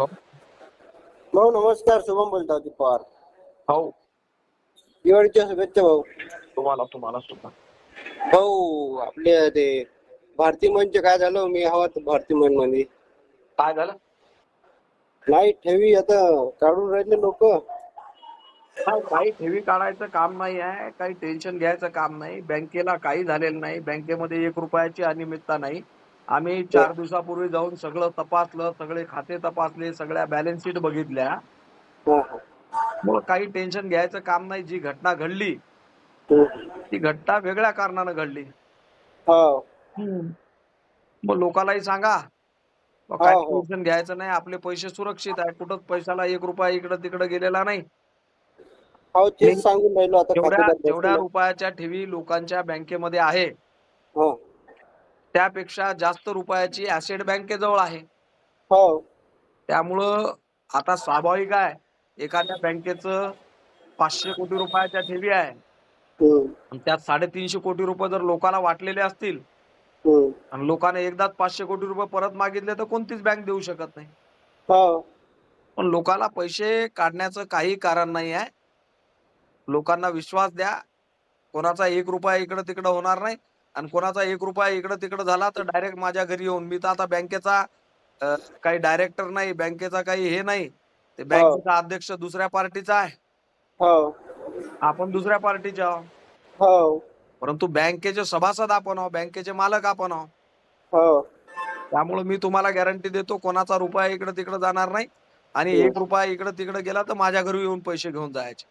भाऊ नमस्कार. शुभम बोलतो होती पवार हो. दिवाळीच्या शुभेच्छा भाऊ. तुम्हाला तुम्हाला सुद्धा. भाऊ आपले ते भारती मंच काय झालं? मी हवा भारती मनमध्ये. काय झालं? नाही ठेवी आता काढून राहिले लोक. काही ठेवी काढायचं काम नाही आहे. काही टेन्शन घ्यायचं काम नाही. बँकेला काही झालेलं नाही. बँकेमध्ये एक रुपयाची अनियमितता नाही. आम्ही चार दिवसापूर्वी जाऊन सगळं तपासलं सगळे खाते तपासले सगळ्या बॅलन्स शीट बघितल्या. मग काही टेन्शन घ्यायचं काम नाही. जी घटना घडली ती घटना वेगळ्या कारणानं घडली. हो. मग लोकांनाही सांगा. हो, हो. टेन्शन घ्यायचं नाही. आपले पैसे सुरक्षित आहे. कुठंच पैशाला एक रुपया इकडं तिकडं गेलेला नाही. हो जेवढ्या. रुपयाच्या ठेवी लोकांच्या बँकेमध्ये आहे. हो त्यापेक्षा जास्त रुपयाची ऍसेट बँकेजवळ आहे. हो. त्यामुळं आता स्वाभाविक आहे एखाद्या बँकेचं पाचशे कोटी रुपयाच्या ठेवी आहे. आणि त्यात साडेतीनशे कोटी रुपये जर लोकांना वाटलेले असतील हम्म. आणि लोकांना एकदाच पाचशे कोटी रुपये परत मागितले तर कोणतीच बँक देऊ शकत नाही. हो. पण लोकांना पैसे काढण्याचं काही कारण नाही आहे. लोकांना विश्वास द्या कोणाचा एक रुपया इकडं तिकडं होणार नाही. आणि कोणाचा एक रुपया इकडं तिकडं झाला तर डायरेक्ट माझ्या घरी येऊन. मी तर आता बँकेचा काही डायरेक्टर नाही बँकेचा काही हे नाही. ते बँकेचा अध्यक्ष दुसऱ्या पार्टीचा आहे. हो. आपण दुसऱ्या पार्टीचे आहोत. हो. परंतु बँकेचे सभासद आपण आहोत बँकेचे मालक आपण आहोत. हो. त्यामुळे मी तुम्हाला गॅरंटी देतो कोणाचा रुपया इकडं तिकडं जाणार नाही. आणि एक रुपया इकडं तिकडं गेला तर माझ्या घरी येऊन पैसे घेऊन जायचे.